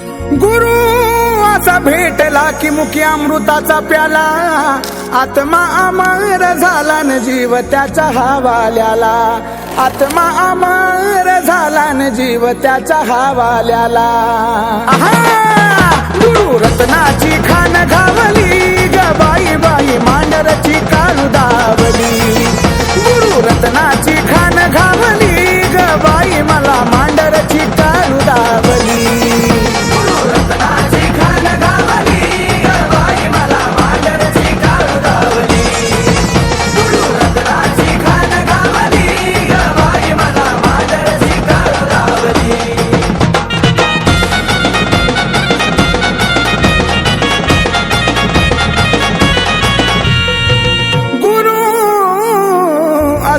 गुरु असा भेटला की मुखी अमृताचा प्याला. आत्मा अमर झाला न जीव त्याच्या हवाल्याला. आत्मा अमर झाला न जीव त्याच्या हवाल्याला. गुरु रत्नाची खान घावली गबाई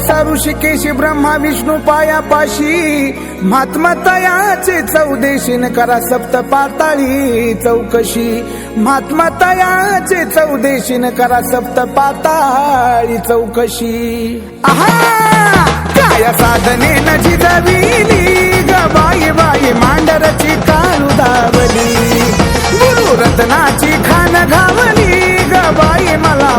असा ऋषिकेशी ब्रह्मा विष्णू पायापाशी महात्मा तयाचे चौदेशीन करा सप्त पाताळी चौकशी. महात्मा तयाचे चौदेशीन करा सप्त पाताळी चौकशी. आहा! काय साधने न जिजविली ग बाई बाई मांडरची काळू दावली गुरु रत्नाची खान घावली ग बाई मला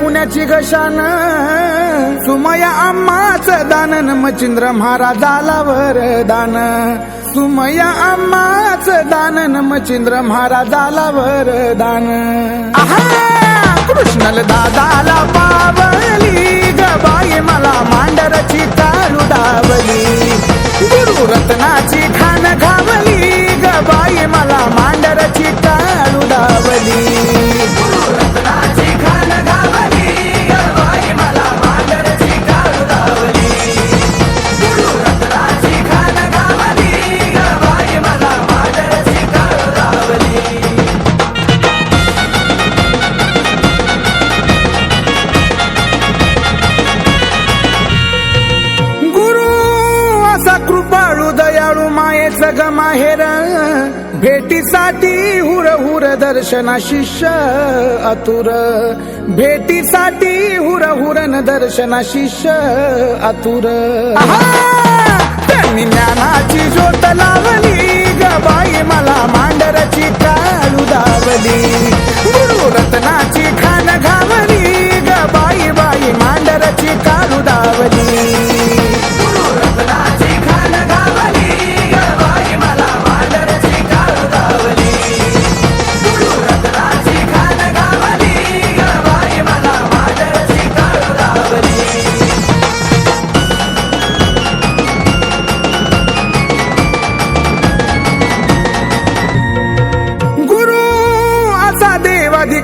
पुण्याची घशान. सुमया आम्माच दानन मचिंद्र महाराजाला वरदान सुमया आम्माच दानन मचिंद्र महाराजाला वरदान कृष्णल दादाला पावली ग मला मांडरची काळू दावली गुरु रत्नाची खान घावली भेटीसाठी हुर हुर दर्शना शिष्य अतुर. भेटीसाठी हुर हुरन दर्शना शिष्य अतुर. त्यांनी ज्ञानाची ज्योत लावली गबाई मला मांडरची काळू दावली गुरु रत्नाची खान घा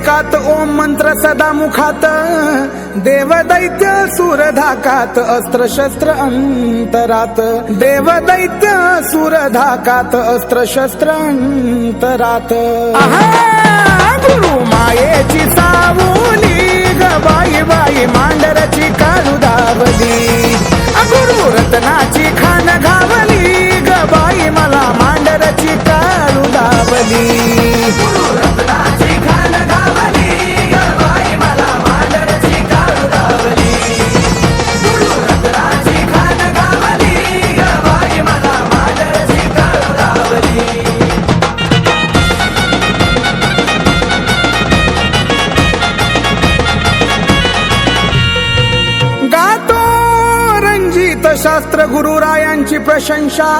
देवाधिकात ओम मंत्र सदा मुखात. देवदैत्य सुरधाकात अस्त्र शस्त्र अंतरात. देवदैत्य सुरधाकात अस्त्र शस्त्र अंतरात. गुरु मायेची सावली गबाई बाई मांडरची कालू दावली गुरु रत्नाची खान घावली ग मला मांडरची कालू दावली शास्त्र गुरुरायांची प्रशंसा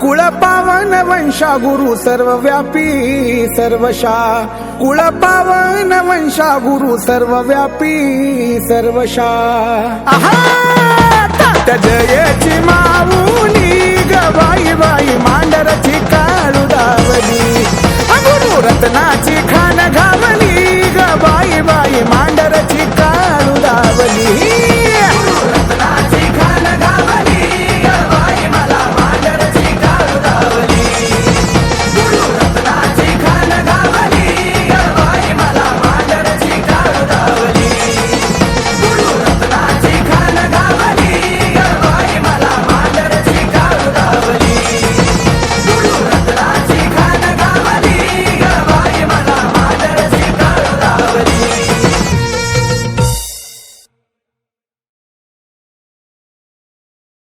कुळपावन वंशा गुरु सर्वव्यापी सर्वशा. कुळपावन वंशा गुरु सर्वव्यापी सर्वशा. आहा जयची माऊली गवाई बाई मांडरची काळू दावली गुरु रत्नाची खान घावली गवाई बाई मांडरची काळू दावली